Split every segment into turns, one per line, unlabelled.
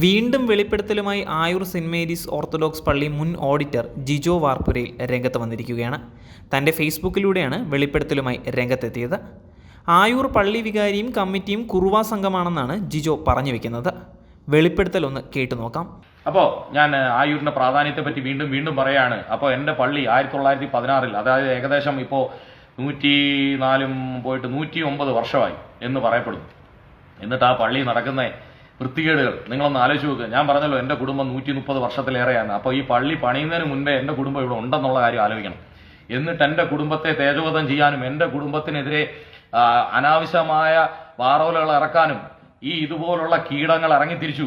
വീണ്ടും വെളിപ്പെടുത്തലുമായി Ayur Saint Mary's orthodox പള്ളി മുൻ ഓഡിറ്റർ ജിജോ വാർപ്പുരയിൽ രംഗത്ത് വന്നിരിക്കുകയാണ്. തന്റെ ഫേസ്ബുക്കിലൂടെയാണ് വെളിപ്പെടുത്തലുമായി രംഗത്തെത്തിയത്. ആയൂർ പള്ളി വികാരിയും കമ്മിറ്റിയും കുറുവാ സംഘമാണെന്നാണ് ജിജോ പറഞ്ഞു വെക്കുന്നത്. വെളിപ്പെടുത്തൽ ഒന്ന് കേട്ടു നോക്കാം.
അപ്പോൾ ഞാൻ ആയൂരിന്റെ പ്രാധാന്യത്തെ പറ്റി വീണ്ടും വീണ്ടും പറയാണ്. അപ്പോൾ എന്റെ പള്ളി ആയിരത്തി തൊള്ളായിരത്തി പതിനാറിൽ അതായത് ഏകദേശം ഇപ്പോൾ നൂറ്റി നാലും പോയിട്ട് നൂറ്റി ഒമ്പത് വർഷമായി എന്ന് പറയപ്പെടുന്നു. എന്നിട്ട് ആ പള്ളി നടക്കുന്ന വൃത്തികേടുകൾ. നിങ്ങളൊന്ന് ആലോചിച്ച് നോക്കുക ഞാൻ പറഞ്ഞല്ലോ എന്റെ കുടുംബം നൂറ്റി മുപ്പത് വർഷത്തിലേറെയാണ്. അപ്പോൾ ഈ പള്ളി പണിയുന്നതിന് മുൻപേ എന്റെ കുടുംബം ഇവിടെ ഉണ്ടെന്നുള്ള കാര്യം ആലോചിക്കണം. എന്നിട്ട് എന്റെ കുടുംബത്തെ തേജോവധം ചെയ്യാനും എന്റെ കുടുംബത്തിനെതിരെ അനാവശ്യമായ വാറോലുകൾ ഇറക്കാനും ഈ ഇതുപോലുള്ള കീടങ്ങൾ ഇറങ്ങി തിരിച്ചു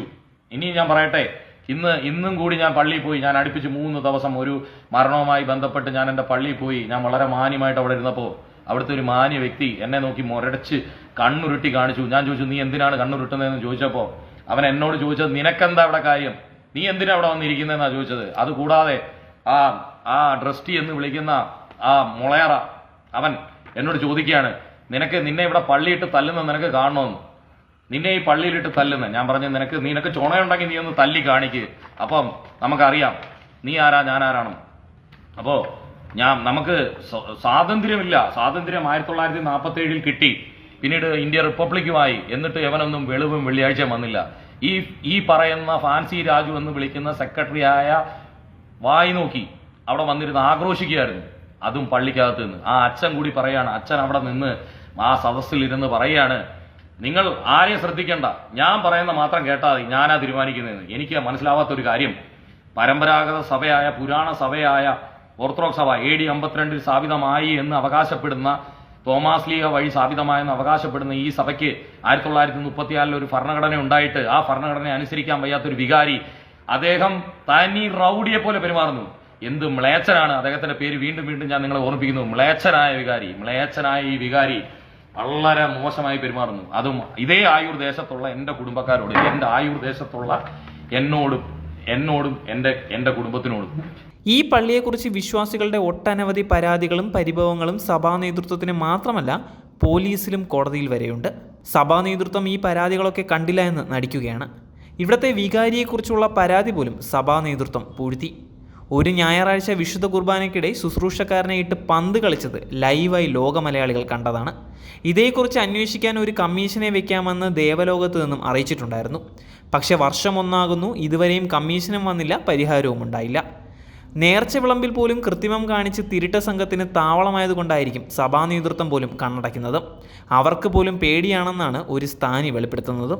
ഇനി ഞാൻ പറയട്ടെ ഇന്ന് ഇന്നും കൂടി ഞാൻ പള്ളിയിൽ പോയി. ഞാൻ അടുപ്പിച്ച് മൂന്ന് ദിവസം ഒരു മരണവുമായി ബന്ധപ്പെട്ട് ഞാൻ എന്റെ പള്ളിയിൽ പോയി. ഞാൻ വളരെ മാന്യമായിട്ട് അവിടെ ഇരുന്നപ്പോൾ അവിടുത്തെ ഒരു മാന്യ വ്യക്തി എന്നെ നോക്കി മുരടച്ച് കണ്ണുരുട്ടി കാണിച്ചു. ഞാൻ ചോദിച്ചു നീ എന്തിനാണ് കണ്ണുരുട്ടുന്നതെന്ന് ചോദിച്ചപ്പോൾ അവൻ എന്നോട് ചോദിച്ചത് നിനക്കെന്താ അവിടെ കാര്യം? നീ എന്തിനാ അവിടെ വന്നിരിക്കുന്നതെന്നാണ് ചോദിച്ചത്? അതുകൂടാതെ ആ ആ ഡ്രസ്റ്റി എന്ന് വിളിക്കുന്ന ആ മുളയറ അവൻ എന്നോട് ചോദിക്കുകയാണ് നിനക്ക് നിന്നെ ഇവിടെ പള്ളിയിട്ട് തല്ലുന്ന നിനക്ക് കാണണമെന്ന് നിന്നെ ഈ പള്ളിയിലിട്ട് തല്ലുന്ന? ഞാൻ പറഞ്ഞു നിനക്ക് നിനക്ക് ചുണയുണ്ടെങ്കിൽ നീ ഒന്ന് തല്ലി കാണിക്ക്. അപ്പം നമുക്കറിയാം നീ ആരാ ഞാൻ ആരാണോ അപ്പോ ഞാൻ നമുക്ക് സ്വാതന്ത്ര്യമില്ല. സ്വാതന്ത്ര്യം ആയിരത്തി തൊള്ളായിരത്തി നാൽപ്പത്തി ഏഴിൽ കിട്ടി. പിന്നീട് ഇന്ത്യ റിപ്പബ്ലിക്കുമായി. എന്നിട്ട് എവനൊന്നും വെളിവും വെള്ളിയാഴ്ച വന്നില്ല. ഈ ഈ പറയുന്ന ഫാൻസി രാജു എന്ന് വിളിക്കുന്ന സെക്രട്ടറിയായ വായി നോക്കി. അവിടെ വന്നിരുന്ന് ആക്രോശിക്കുകയായിരുന്നു. അതും പള്ളിക്കകത്ത് നിന്ന്. ആ അച്ഛൻ കൂടി പറയാണ് അച്ഛൻ അവിടെ നിന്ന് ആ സദസ്സിൽ ഇരുന്ന് പറയാണ് നിങ്ങൾ ആരെയും ശ്രദ്ധിക്കേണ്ട. ഞാൻ പറയുന്ന മാത്രം കേട്ടാൽ ഞാനാ തീരുമാനിക്കുന്നതെന്ന്. എനിക്ക് മനസ്സിലാവാത്ത ഒരു കാര്യം. പരമ്പരാഗത സഭയായ പുരാണ സഭയായ ഓർത്തഡോക്സ് സഭ എ ഡി അമ്പത്തിരണ്ടിൽ സ്ഥാപിതമായി എന്ന് അവകാശപ്പെടുന്ന തോമാസ് ലീഗ വഴി സ്ഥാപിതമായെന്ന് അവകാശപ്പെടുന്ന ഈ സഭയ്ക്ക് ആയിരത്തി തൊള്ളായിരത്തി മുപ്പത്തിയാലിൽ ഒരു ഭരണഘടന ഉണ്ടായിട്ട് ആ ഭരണഘടനയെ അനുസരിക്കാൻ വയ്യാത്തൊരു വികാരി അദ്ദേഹം തനി റൗഡിയെ പോലെ പെരുമാറുന്നു. എന്ത് മ്ലേച്ഛനാണ് അദ്ദേഹത്തിന്റെ പേര് വീണ്ടും വീണ്ടും ഞാൻ നിങ്ങളെ ഓർമ്മിപ്പിക്കുന്നു. മ്ലേച്ഛനായ വികാരി മ്ലേച്ഛനായ ഈ വികാരി വളരെ മോശമായി പെരുമാറുന്നു. അതും ഇതേ ആയുർ ദേശത്തുള്ള എന്റെ കുടുംബക്കാരോട് എന്റെ ആയുർ ദേശത്തുള്ള എന്നോടും എന്നോടും എന്റെ എന്റെ കുടുംബത്തിനോടും.
ഈ പള്ളിയെക്കുറിച്ച് വിശ്വാസികളുടെ ഒട്ടനവധി പരാതികളും പരിഭവങ്ങളും സഭാ നേതൃത്വത്തിന് മാത്രമല്ല പോലീസിലും കോടതിയിൽ വരെയുണ്ട്. സഭാ നേതൃത്വം ഈ പരാതികളൊക്കെ കണ്ടില്ല എന്ന് നടിക്കുകയാണ്. ഇവിടത്തെ വികാരിയെക്കുറിച്ചുള്ള പരാതി പോലും സഭാ നേതൃത്വം പൂഴ്ത്തി. ഒരു ഞായറാഴ്ച വിശുദ്ധ കുർബാനയ്ക്കിടെ ശുശ്രൂഷക്കാരനെ ഇട്ട് പന്ത് കളിച്ചത് ലൈവായി ലോക മലയാളികൾ കണ്ടതാണ്. ഇതേക്കുറിച്ച് അന്വേഷിക്കാൻ ഒരു കമ്മീഷനെ വെക്കാമെന്ന് ദേവലോകത്ത് നിന്നും അറിയിച്ചിട്ടുണ്ടായിരുന്നു. പക്ഷേ വർഷം ഒന്നാകുന്നു ഇതുവരെയും കമ്മീഷനും വന്നില്ല പരിഹാരവും ഉണ്ടായില്ല നേർച്ച വിളമ്പിൽ പോലും കൃത്രിമം കാണിച്ച് തിരിട്ട സംഘത്തിന് താവളമായതുകൊണ്ടായിരിക്കും സഭാ നേതൃത്വം പോലും കണ്ണടയ്ക്കുന്നത്. അവർക്ക് പോലും പേടിയാണെന്നാണ് ഒരു സ്ഥാനി വെളിപ്പെടുത്തുന്നത്.